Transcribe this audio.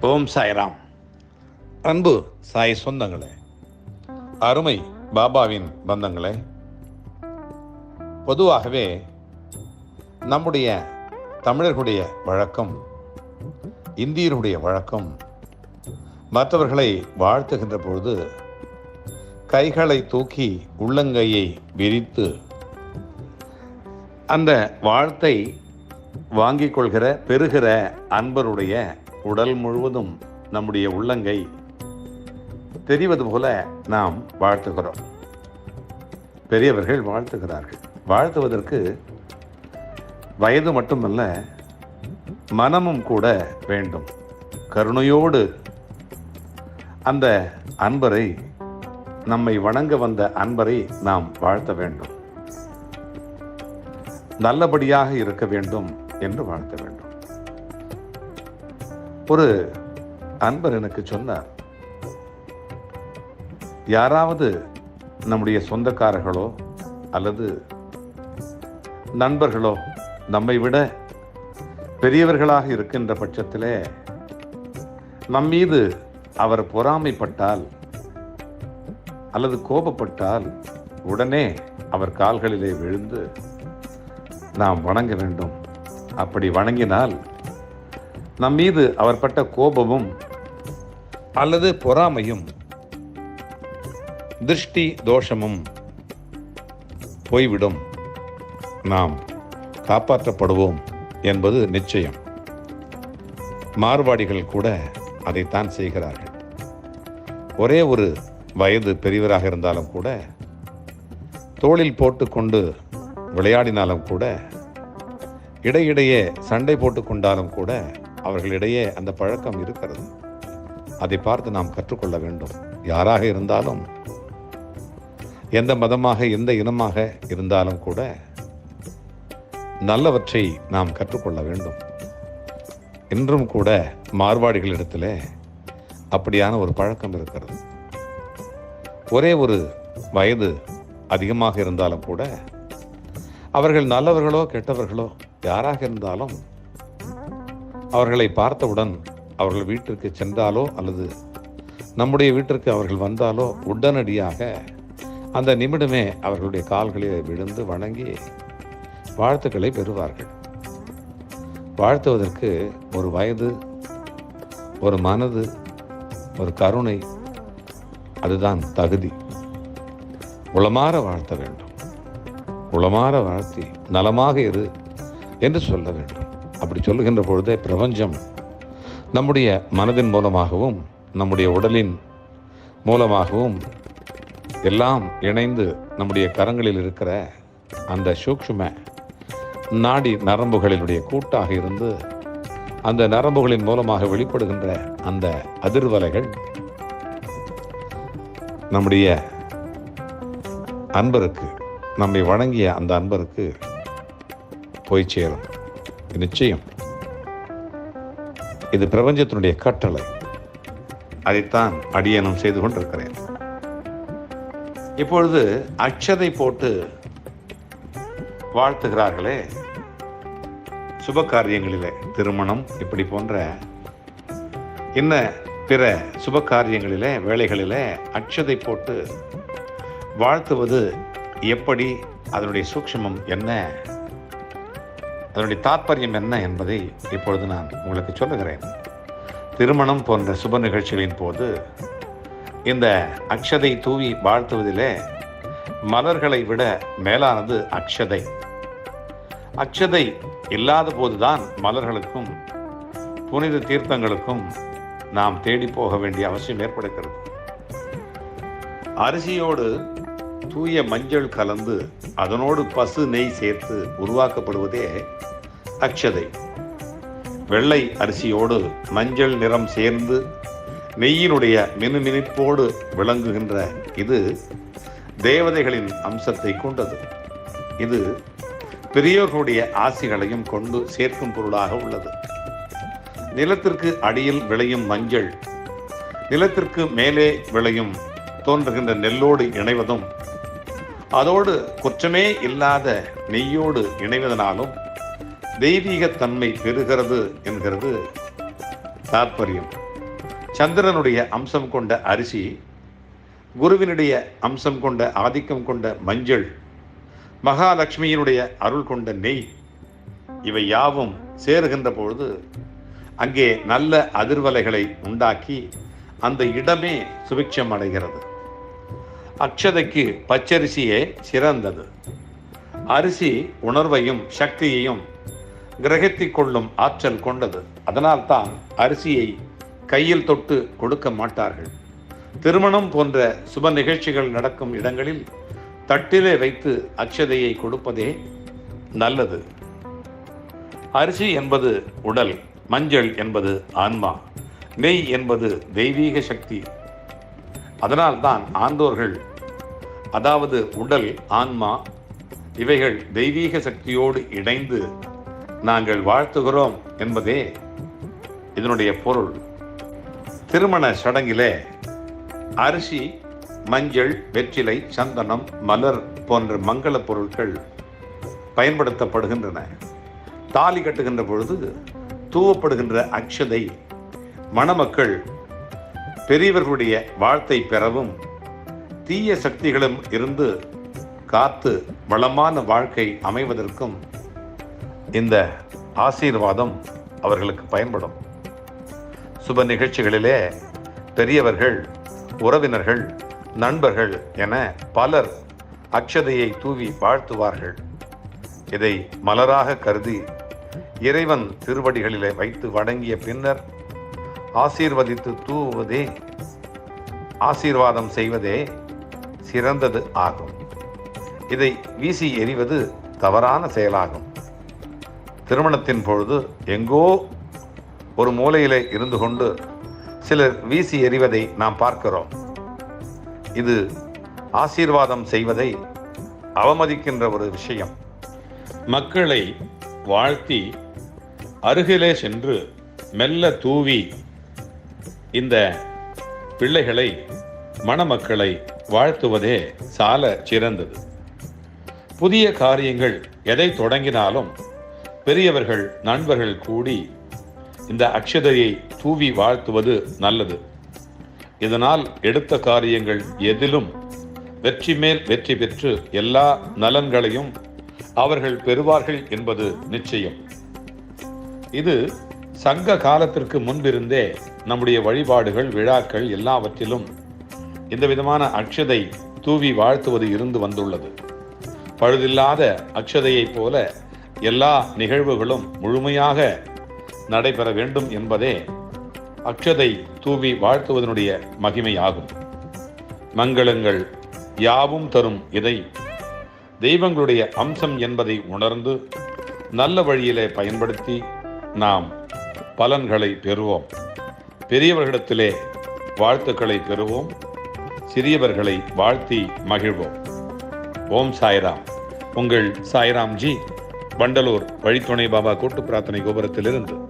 ஓம் சாய்ராம். அன்பு சாய் சொந்தங்களே அருமை பாபாவின் பந்தங்களே பொதுவாகவே நம்முடைய தமிழர்களுடைய வழக்கம் இந்தியருடைய வழக்கம் மற்றவர்களை வாழ்த்துகின்ற பொழுது கைகளை தூக்கி உள்ளங்கையை விரித்து அந்த வாழ்த்தை வாங்கிக் கொள்கிற பெறுகிற அன்பருடைய உடல் முழுவதும் நம்முடைய உள்ளங்கை தெரிவது போல நாம் வாழ்த்துகிறோம். பெரியவர்கள் வாழ்த்துகிறார்கள். வாழ்த்துவதற்கு வயது மட்டுமல்ல மனமும் கூட வேண்டும். கருணையோடு அந்த அன்பரை நம்மை வணங்க வந்த அன்பரை நாம் வாழ்த்த வேண்டும். நல்லபடியாக இருக்க வேண்டும் என்று வாழ்த்த வேண்டும். ஒரு அன்பர் எனக்கு சொன்னார் யாராவது நம்முடைய சொந்தக்காரர்களோ அல்லது நண்பர்களோ நம்மை விட பெரியவர்களாக இருக்கின்ற பட்சத்திலே நம் மீது அவர் பொறாமைப்பட்டால் அல்லது கோபப்பட்டால் உடனே அவர் கால்களிலே விழுந்து நாம் வணங்க வேண்டும். அப்படி வணங்கினால் நம் மீது அவர் பட்ட கோபமும் அல்லது பொறாமையும் திருஷ்டி தோஷமும் போய்விடும். நாம் காப்பாற்றப்படுவோம் என்பது நிச்சயம். மார்வாடிகள் கூட அதைத்தான் செய்கிறார்கள். ஒரே ஒரு வயது பெரியவராக இருந்தாலும் கூட தோளில் போட்டுக்கொண்டு விளையாடினாலும் கூட இடையிடையே சண்டை போட்டு கொண்டாலும் கூட அவர்களிடையே அந்த பழக்கம் இருக்கிறது. அதை பார்த்து நாம் கற்றுக்கொள்ள வேண்டும். யாராக இருந்தாலும் எந்த மதமாக எந்த இனமாக இருந்தாலும் கூட நல்லவற்றை நாம் கற்றுக்கொள்ள வேண்டும். இன்றும் கூட மார்வாடிகளிடத்தில் அப்படியான ஒரு பழக்கம் இருக்கிறது. ஒரே ஒரு வயது அதிகமாக இருந்தாலும் கூட அவர்கள் நல்லவர்களோ கெட்டவர்களோ யாராக இருந்தாலும் அவர்களை பார்த்தவுடன் அவர்கள் வீட்டிற்கு சென்றாலோ அல்லது நம்முடைய வீட்டிற்கு அவர்கள் வந்தாலோ உடனடியாக அந்த நிமிடமே அவர்களுடைய கால்களில் விழுந்து வணங்கி வாழ்த்துக்களை பெறுவார்கள். வாழ்த்துவதற்கு ஒரு வயது ஒரு மனது ஒரு கருணை அதுதான் தகுதி. உளமாற வாழ்த்த வேண்டும். உளமாற வாழ்த்தி நலமாக இரு என்று சொல்ல வேண்டும். அப்படி சொல்லுகின்ற பொழுதே பிரபஞ்சம் நம்முடைய மனதின் மூலமாகவும் நம்முடைய உடலின் மூலமாகவும் எல்லாம் இணைந்து நம்முடைய கரங்களில் இருக்கிற அந்த சூக்ஷ்ம நாடி நரம்புகளினுடைய கூட்டாக இருந்து அந்த நரம்புகளின் மூலமாக வெளிப்படுகின்ற அந்த அதிர்வலைகள் நம்முடைய அன்பருக்கு நம்மை வணங்கிய அந்த அன்பருக்கு போய் சேரும். நிச்சயம். இது பிரபஞ்சத்தினுடைய கட்டளை. அதைத்தான் அடியனம் செய்து கொண்டிருக்கிறேன். இப்பொழுது அக்ஷதை போட்டு வாழ்த்துகிறார்களே. சுப காரியங்களிலே திருமணம் இப்படி போன்ற இன்ன பிற சுப காரியங்களிலே வேலைகளிலே அக்ஷதை போட்டு வாழ்த்துவது எப்படி? அதனுடைய சூக்ஷமம் என்ன? அதனுடைய தாற்பயம் என்ன என்பதை இப்பொழுது நான் உங்களுக்கு சொல்லுகிறேன். திருமணம் போன்ற சுப நிகழ்ச்சிகளின் போது இந்த அக்ஷதை தூவி வாழ்த்துவதிலே மலர்களை விட மேலானது அக்ஷதை. அக்ஷதை இல்லாத போதுதான் மலர்களுக்கும் புனித தீர்த்தங்களுக்கும் நாம் தேடி போக வேண்டிய அவசியம் ஏற்படுகிறது. அரிசியோடு தூய மஞ்சள் கலந்து அதனோடு பசு நெய் சேர்த்து உருவாக்கப்படுவதே அக்ஷதை. வெள்ளை அரிசியோடு மஞ்சள் நிறம் சேர்ந்து நெய்யினுடைய மினுமினுப்போடு விளங்குகின்ற இது தேவதைகளின் அம்சத்தை கொண்டது. இது பெரியோர்களுடைய ஆசிகளையும் கொண்டு சேர்க்கும் பொருளாக உள்ளது. நிலத்திற்கு அடியில் விளையும் மஞ்சள் நிலத்திற்கு மேலே விளையும் தோன்றுகின்ற நெல்லோடு இணைவதும் அதோடு குற்றமே இல்லாத நெய்யோடு இணைவதனாலும் தெய்வீகத்தன்மை பெறுகிறது என்கிறது தாற்பயம். சந்திரனுடைய அம்சம் கொண்ட அரிசி குருவினுடைய அம்சம் கொண்ட ஆதிக்கம் கொண்ட மஞ்சள் மகாலட்சுமியினுடைய அருள் கொண்ட நெய் இவை யாவும் சேருகின்ற பொழுது அங்கே நல்ல அதிர்வலைகளை உண்டாக்கி அந்த இடமே சுபிக்ஷம் அடைகிறது. அக்ஷதைக்கு பச்சரிசியே சிறந்தது. அரிசி உணர்வையும் சக்தியையும் கிரகித்திக் கொள்ளும் ஆற்றல் கொண்டது. அதனால்தான் அரிசியை கையில் தொட்டு கொடுக்க மாட்டார்கள். திருமணம் போன்ற சுப நிகழ்ச்சிகள் நடக்கும் இடங்களில் தட்டிலே வைத்து அக்ஷதையை கொடுப்பதே நல்லது. அரிசி என்பது உடல் மஞ்சள் என்பது ஆன்மா நெய் என்பது தெய்வீக சக்தி. அதனால்தான் ஆண்டோர்கள் அதாவது உடல் ஆன்மா இவைகள் தெய்வீக சக்தியோடு இணைந்து நாங்கள் வாழ்த்துகிறோம் என்பதே இதனுடைய பொருள். திருமண சடங்கிலே அரிசி மஞ்சள் வெற்றிலை சந்தனம் மலர் போன்ற மங்கள பொருட்கள் பயன்படுத்தப்படுகின்றன. தாலி கட்டுகின்ற பொழுது தூவப்படுகின்ற அக்ஷதை மணமக்கள் பெரியவர்களுடைய வாழ்த்தை பெறவும் தீய சக்திகளும் இருந்து காத்து வளமான வாழ்க்கை அமைவதற்கும் இந்த ஆசீர்வாதம் அவர்களுக்கு பயன்படும். சுப நிகழ்ச்சிகளிலே பெரியவர்கள் உறவினர்கள் நண்பர்கள் என பலர் அக்ஷதையை தூவி வாழ்த்துவார்கள். இதை மலராக கருதி இறைவன் திருவடிகளிலே வைத்து வணங்கிய பின்னர் ஆசீர்வதித்து தூவுவதே ஆசீர்வாதம் செய்வதே சிறந்தது ஆகும். இதை வீசி எறிவது தவறான செயலாகும். திருமணத்தின் பொழுது எங்கோ ஒரு மூலையிலே இருந்து கொண்டு சிலர் வீசி எறிவதை நாம் பார்க்கிறோம். இது ஆசீர்வாதம் செய்வதை அவமதிக்கின்ற ஒரு விஷயம். மக்களை வாழ்த்தி அருகிலே சென்று மெல்ல தூவி இந்த பிள்ளைகளை மணமக்களை வாழ்த்துவதே சால சிறந்தது. புதிய காரியங்கள் எதை தொடங்கினாலும் பெரியவர்கள் நண்பர்கள் கூடி இந்த அக்ஷதையை தூவி வாழ்த்துவது நல்லது. இதனால் எடுத்த காரியங்கள் எதிலும் வெற்றி மேல் வெற்றி பெற்று எல்லா நலன்களையும் அவர்கள் பெறுவார்கள் என்பது நிச்சயம். இது சங்க காலத்திற்கு முன்பிருந்தே நம்முடைய வழிபாடுகள் விழாக்கள் எல்லாவற்றிலும் இந்த விதமான அக்ஷதை தூவி வாழ்த்துவது இருந்து வந்துள்ளது. பழுதில்லாத அக்ஷதையைப் போல எல்லா நிகழ்வுகளும் முழுமையாக நடைபெற வேண்டும் என்பதே அக்ஷதை தூவி வாழ்த்துவதனுடைய மகிமையாகும். மங்களங்கள் யாவும் தரும் இதை தெய்வங்களுடைய அம்சம் என்பதை உணர்ந்து நல்ல வழியிலே பயன்படுத்தி நாம் பலன்களை பெறுவோம். பெரியவர்களிடத்திலே வாழ்த்துக்களை பெறுவோம். சிறியவர்களை வாழ்த்தி மகிழ்வோம். ஓம் சாய்ராம். உங்கள் சாய்ராம் ஜி வண்டலூர் வழித்துணை பாபா கூட்டு பிரார்த்தனை கோபுரத்திலிருந்து.